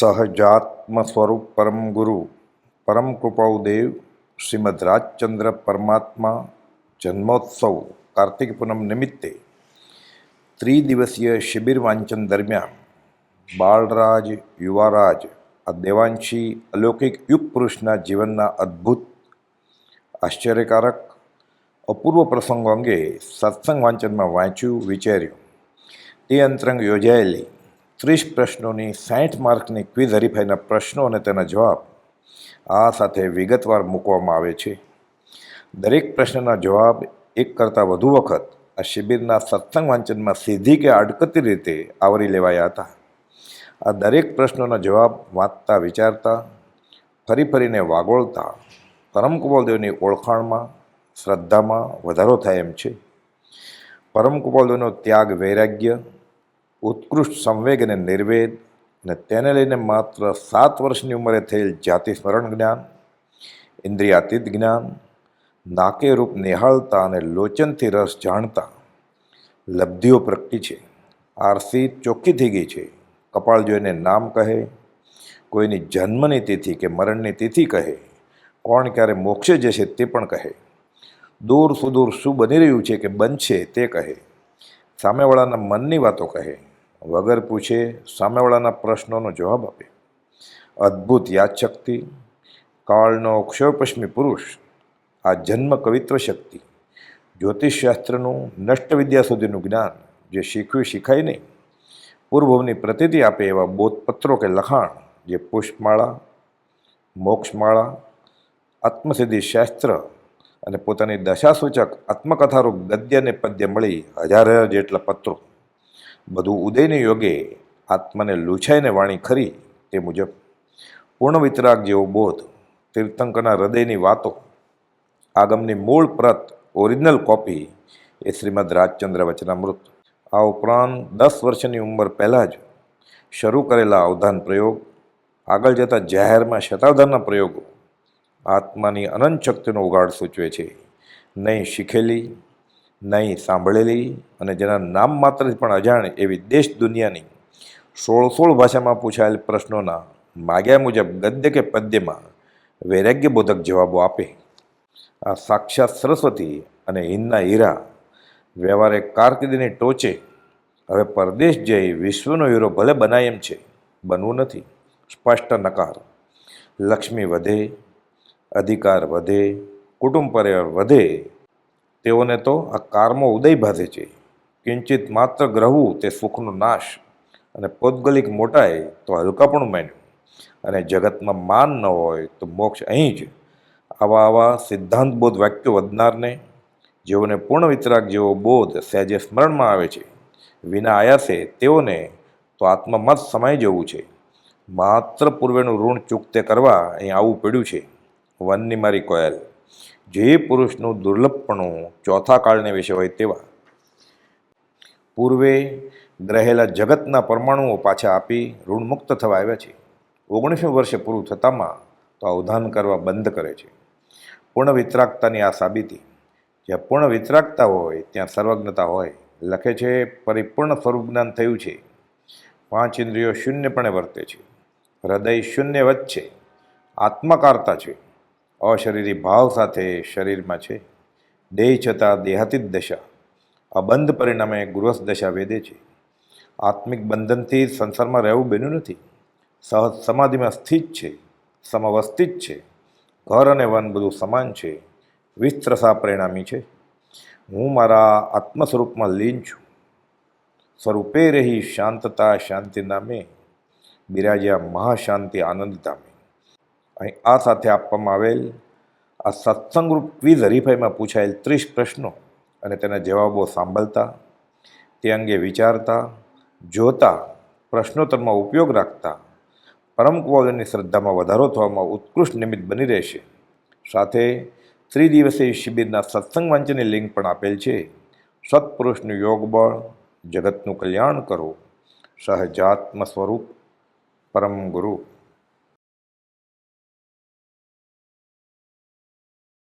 સહજાત્મ સ્વરૂપ પરમ ગુરુ પરમ કૃપાઉ દેવ શ્રીમદ રાજચંદ્ર પરમાત્મા જન્મોત્સવ કાર્તિક પૂનમ નિમિત્તે ત્રિદિવસીય શિબિર વાંચન દરમિયાન બાળરાજ યુવારાજ આ દેવાંશી અલૌકિક યુગ પુરુષના જીવનના અદ્ભુત આશ્ચર્યકારક અપૂર્વ પ્રસંગો અંગે સત્સંગ વાંચનમાં વાંચ્યું વિચાર્યું તે અંતરંગ યોજાયેલી ત્રીસ પ્રશ્નોની સાઠ માર્કની ક્વિઝ હરીફાઈના પ્રશ્નો અને તેના જવાબ આ સાથે વિગતવાર મૂકવામાં આવે છે. દરેક પ્રશ્નના જવાબ એક કરતાં વધુ વખત આ શિબિરના સત્સંગ વાંચનમાં સીધી કે આડકતી રીતે આવરી લેવાયા હતા. આ દરેક પ્રશ્નોના જવાબ વાંચતા, વિચારતા, ફરી ફરીને વાગોળતા પરમ કુપાલદેવની ઓળખાણમાં, શ્રદ્ધામાં વધારો થાય એમ છે. પરમ કુપાલદેવનો ત્યાગ વૈરાગ્ય ઉત્કૃષ્ટ સંવેગ અને નિર્વેદ અને તેને લઈને માત્ર સાત વર્ષની ઉંમરે થયેલ જાતિ સ્મરણ જ્ઞાન, ઇન્દ્રિયાતીત જ્ઞાન, નાકે રૂપ નિહાળતા અને લોચનથી રસ જાણતા લબ્ધિઓ પ્રગટી છે. આરસી ચોખ્ખી થઈ ગઈ છે. કપાળ જોઈને નામ કહે, કોઈની જન્મની તિથિ કે મરણની તિથિ કહે, કોણ ક્યારે મોક્ષે જશે તે પણ કહે. દૂર સુદૂર શું બની રહ્યું છે કે બનશે તે કહે. સામેવાળાના મનની વાતો કહે. વગર પૂછે સામેવાળાના પ્રશ્નોનો જવાબ આપે. અદ્ભુત યાદશક્તિ, કાળનો ક્ષયપશ્મી પુરુષ, આ જન્મ કવિત્વ શક્તિ, જ્યોતિષશાસ્ત્રનું નષ્ટ વિદ્યા સુધીનું જ્ઞાન જે શીખ્યું શીખાય નહીં, પૂર્વભવની પ્રતિતિ આપે એવા બોધપત્રો કે લખાણ જે પુષ્પમાળા, મોક્ષમાળા, આત્મસિદ્ધિ શાસ્ત્ર અને પોતાની દશાસૂચક આત્મકથારૂપ ગદ્ય અને પદ્ય મળી હજાર હજાર જેટલા પત્રો બધું ઉદયને યોગે આત્માને લૂછાઈને વાણી ખરી તે મુજબ. પૂર્ણ વિતરાગ જેવો બોધ તીર્થંકરના હૃદયની વાતો, આગમની મૂળ પ્રત, ઓરિજિનલ કોપી એ શ્રીમદ રાજચંદ્ર વચનામૃત. આ ઉપરાંત દસ વર્ષની ઉંમર પહેલાં જ શરૂ કરેલા અવધાન પ્રયોગ, આગળ જતા જાહેરમાં શતાવધાનના પ્રયોગો, આત્માની અનંત શક્તિનો ઉગાડ સૂચવે છે. નહીં શીખેલી નહીં સાંભળેલી અને જેના નામ માત્રથી પણ અજાણ એવી દેશ દુનિયાની સોળ સોળ ભાષામાં પૂછાયેલ પ્રશ્નોના માગ્યા મુજબ ગદ્ય કે પદ્યમાં વૈરાગ્યબોધક જવાબો આપે. આ સાક્ષાત સરસ્વતી અને હિંદના હીરા વ્યવહારે કારકિર્દીની ટોચે હવે પરદેશ જઈ વિશ્વનો હીરો ભલે બનાય એમ છે, બનવું નથી. સ્પષ્ટ નકાર. લક્ષ્મી વધે, અધિકાર વધે, કુટુંબ પરિવાર વધે તેઓને તો આ કારમો ઉદય ભાધે છે. કિંચિત માત્ર ગ્રહવું તે સુખનો નાશ. અને પૌદ્ગલિક મોટાય તો હલકાપણું માન્યું. અને જગતમાં માન ન હોય તો મોક્ષ અહીં જ. આવા આવા સિદ્ધાંત બોધ વાક્યો વધનારને, જેઓને પૂર્ણ વિતરાગ જેવો બોધ સહેજે સ્મરણમાં આવે છે. વિના આયાસે તેઓને તો આત્મમત સમાઈ જવું છે. માત્ર પૂર્વેનું ઋણ ચૂકતે કરવા અહીં આવવું પડ્યું છે. વનની મારી કોયલ. જે પુરુષનું દુર્લભપણું ચોથા કાળને વિશે હોય તેવા. પૂર્વે ગ્રહેલા જગતના પરમાણુઓ પાછા આપી ઋણમુક્ત થવા આવ્યા છે. ઓગણીસમી વર્ષે પૂરું થતાંમાં તો અવધાન કરવા બંધ કરે છે. પૂર્ણ વિતરાગતાની આ સાબિતી, જ્યાં પૂર્ણ વિતરાગતા હોય, ત્યાં સર્વજ્ઞતા હોય, લખે છે, પરિપૂર્ણ સ્વરૂપ જ્ઞાન થયું છે. પાંચ ઇન્દ્રિયો શૂન્યપણે વર્તે છે. હૃદય શૂન્ય વચ્ચે. આત્મકારતા છે. અશરીરી ભાવ સાથે શરીરમાં છે. દેહ છતાં દેહાતીત દશા. અબંધ પરિણામે ગૃહસ્થ દશા વેદે છે. આત્મિક બંધનથી સંસારમાં રહેવું બન્યું નથી. સહજ સમાધિમાં સ્થિત છે. સમવસ્થિત છે. ઘર અને વન બધું સમાન છે. વિસ્તરસા પરિણામી છે. હું મારા આત્મ સ્વરૂપમાં લીન છું. સ્વરૂપે રહી શાંતતા શાંતિ નામે. બિરાજ્યા મહાશાંતિ આનંદ ધામે. અહીં આ સાથે આપવામાં આવેલ આ સત્સંગરૂપ ક્વિઝ હરીફાઈમાં પૂછાયેલ ત્રીસ પ્રશ્નો અને તેના જવાબો સાંભળતા, તે અંગે વિચારતા, જોતા, પ્રશ્નોત્તરમાં ઉપયોગ રાખતા, પરમ કુવાલની શ્રદ્ધામાં વધારો થવામાં ઉત્કૃષ્ટ નિમિત્ત બની રહેશે. સાથે ત્રિદિવસીય શિબિરના સત્સંગ વાંચનની લિંક પણ આપેલ છે. સત્પુરુષનું યોગ બળ જગતનું કલ્યાણ કરો. સહજાત્મ સ્વરૂપ પરમ ગુરુ.